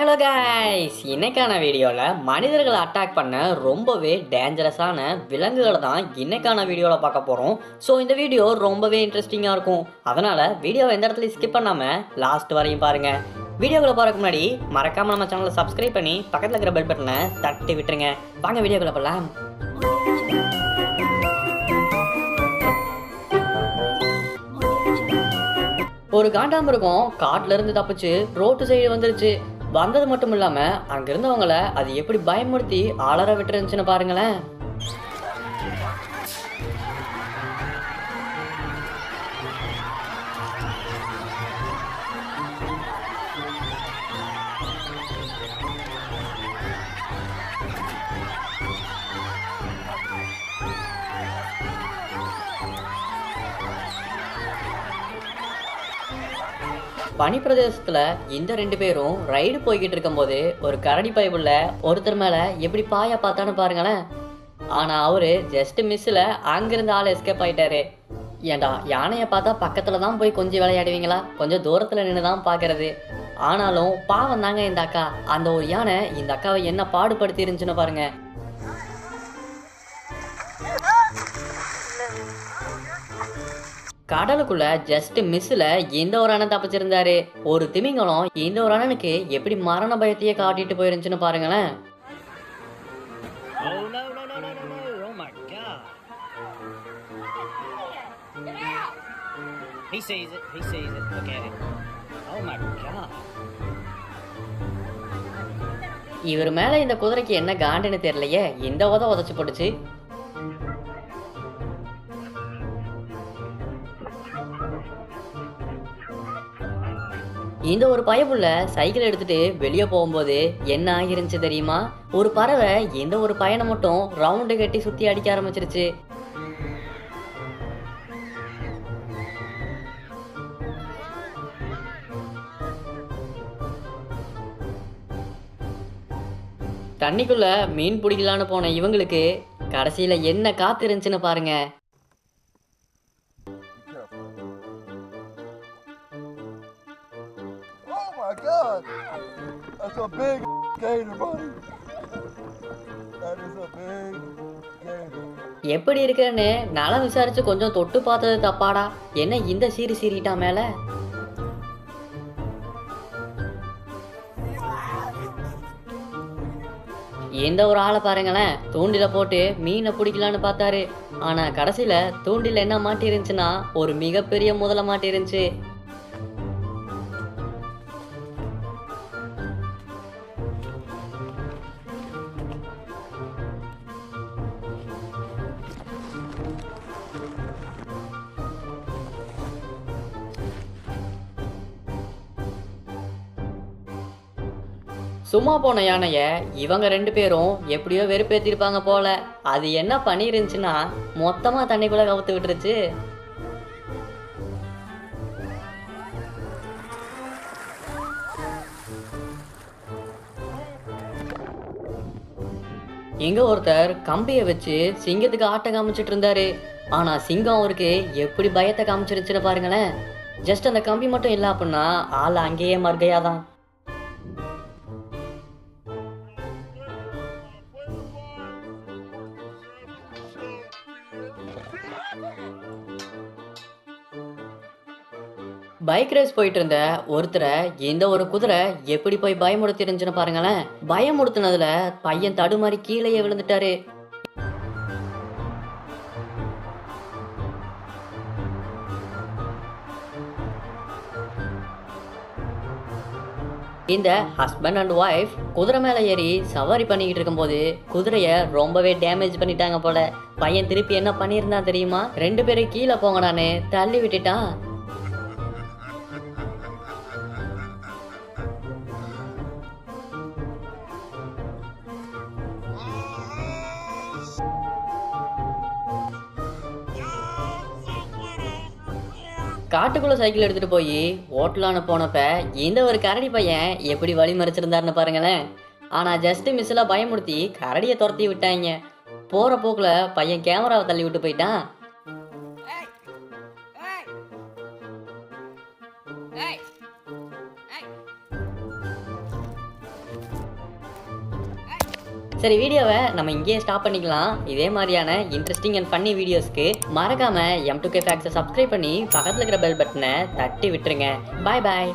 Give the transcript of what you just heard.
Hello guys இன்னைக்கான வீடியோவில் மனிதர்களை அட்டாக் பண்ண ரொம்பவே டேஞ்சரஸான விலங்குகளை தான் இன்னைக்கான வீடியோவில் பார்க்க போகிறோம் ஸோ இந்த வீடியோ ரொம்பவே இன்ட்ரெஸ்டிங்காக இருக்கும். அதனால் வீடியோவை எந்த இடத்துலையும் ஸ்கிப் பண்ணாமல் லாஸ்ட் வரையும் பாருங்கள் வீடியோக்குள்ள போகிறதுக்கு முன்னாடி மறக்காமல் நம்ம சேனலை சப்ஸ்கிரைப் பண்ணி பக்கத்தில் இருக்கிற பெல் பட்டனை தட்டி விட்டுருங்க. வாங்க வீடியோக்குள்ள போகலாம் ஒரு காண்டாமிருகம் காட்டில் இருந்து தப்பிச்சு ரோட்டு சைடு வந்துருச்சு. வந்தது மட்டும் இல்லாமல் அங்கிருந்தவங்கள அது எப்படி பயமுறுத்தி அலற விட்டுருந்துச்சுன்னு பாருங்களேன். பனி பிரதேசத்துல இந்த ரெண்டு பேரும் ரைடு போய்கிட்டு இருக்கும்போது ஒரு கரடி பைபிள்ல ஒருத்தர் மேல எப்படி பாயா பார்த்தான்னு பாருங்களேன். ஆனா அவரு ஜஸ்ட் மிஸ்ல அங்கிருந்து ஆள் எஸ்கேப் ஆயிட்டாரு. ஏண்டா யானையை பார்த்தா பக்கத்துல தான் போய் கொஞ்சம் விளையாடுவீங்களா? கொஞ்சம் தூரத்துல நின்று தான் பார்க்கறது. ஆனாலும் பாவம் தாங்க இந்த அக்கா. அந்த ஒரு யானை இந்த அக்காவை என்ன பாடுபடுத்தி இருந்துச்சுன்னு பாருங்க. கடலுக்குள்ள ஜஸ்ட் மிஸ்ல இந்த ஒரு அண்ணன் தப்பிச்சிருந்தாரு ஒரு திமிங்கலம் இந்த ஒரு அண்ணனுக்கு எப்படி மரண பயத்தையே காட்டிட்டு போயிருந்துச்சுன்னு பாருங்களேன் Oh! Oh! He sees it. He sees it. Look at it. Oh my god! இவர் மேல இந்த குதிரைக்கு என்ன காண்டுன்னு தெரியலையே இந்த உத உதச்சு போட்டுச்சு இந்த ஒரு பயப்புள்ள சைக்கிள் எடுத்துட்டு வெளியே போகும்போது என்ன ஆகிருந்துச்சு தெரியுமா? ஒரு பறவை இந்த ஒரு பயணம் மட்டும் ரவுண்டு கட்டி சுத்தி அடிக்க ஆரம்பிச்சிருச்சு. தண்ணிக்குள்ள மீன் பிடிக்கலான்னு போன இவங்களுக்கு கடைசியில என்ன காத்து இருந்துச்சுன்னு பாருங்க. My god! That's a big gator, buddy. That is a big gator. எப்படி இருக்கிறேன்னு நலம் விசாரிச்சு கொஞ்சம் தொட்டு பார்த்தது தப்பாடா என்ன இந்த சீரி சீறிட்டா மேல எந்த ஒரு ஆளை பாருங்களேன் தூண்டில போட்டு மீனை பிடிக்கலான்னு பார்த்தாரு ஆனா கடைசியில தூண்டில என்ன மாட்டி இருந்துச்சுன்னா ஒரு மிகப்பெரிய முதல மாட்டி சும்மா போன யானைய இவங்க ரெண்டு பேரும் எப்படியோ வெறுப்பேத்திருப்பாங்க போல. அது என்ன பண்ணிருந்துச்சுன்னா மொத்தமா தண்ணிக்குள்ள கவுத்து விட்டுருச்சு இங்க ஒருத்தர் கம்பியை வச்சு சிங்கத்துக்கு ஆட்டை காமிச்சிட்டு இருந்தாரு ஆனா சிங்கம் அவருக்கு எப்படி பயத்தை காமிச்சிருச்சுன்னு பாருங்களேன். ஜஸ்ட் அந்த கம்பி மட்டும் இல்ல அப்படின்னா ஆள் அங்கேயே மர்கையாதான். பைக் ரேஸ் போயிட்டு இருந்த ஒருத்தரை இந்த ஒரு குதிரை எப்படி போய் பயமுடுத்திருந்துச்சுன்னு பாருங்களேன். பயமுடுத்தினதுல பையன் தடுமாறி கீழேயே விழுந்துட்டாரு. இந்த ஹஸ்பண்ட் அண்ட் ஒய்ஃப் குதிரை மேலே ஏறி சவாரி பண்ணிக்கிட்டு இருக்கும்போது குதிரையை ரொம்பவே டேமேஜ் பண்ணிட்டாங்க போல. பையன் திருப்பி என்ன பண்ணியிருந்தான் தெரியுமா? ரெண்டு பேரும் கீழே போங்கடான்னு தள்ளி விட்டுட்டான். காட்டுக்குள்ள சைக்கிள் எடுத்துட்டு போய் ஓட்டலான்னு போனப்ப இந்த ஒரு கரடி பையன் எப்படி வழி மறைச்சிருந்தாருன்னு பாருங்களேன். ஆனா ஜஸ்ட் மிஸ்ஸெல்லாம் பயமுறுத்தி கரடியை துரத்தி விட்டாங்க. போற போக்குல பையன் கேமராவை தள்ளி விட்டு போயிட்டான். சரி வீடியோவை நம்ம இங்கேயே ஸ்டாப் பண்ணிக்கலாம். இதே மாதிரியான இன்ட்ரெஸ்டிங் அண்ட் ஃபன்னி வீடியோஸ்க்கு மறக்காம எம் டூ கே ஃபேக்ஸை சப்ஸ்கிரைப் பண்ணி பக்கத்தில் இருக்கிற பெல் பட்டனை தட்டி விட்டுருங்க. பாய் பாய்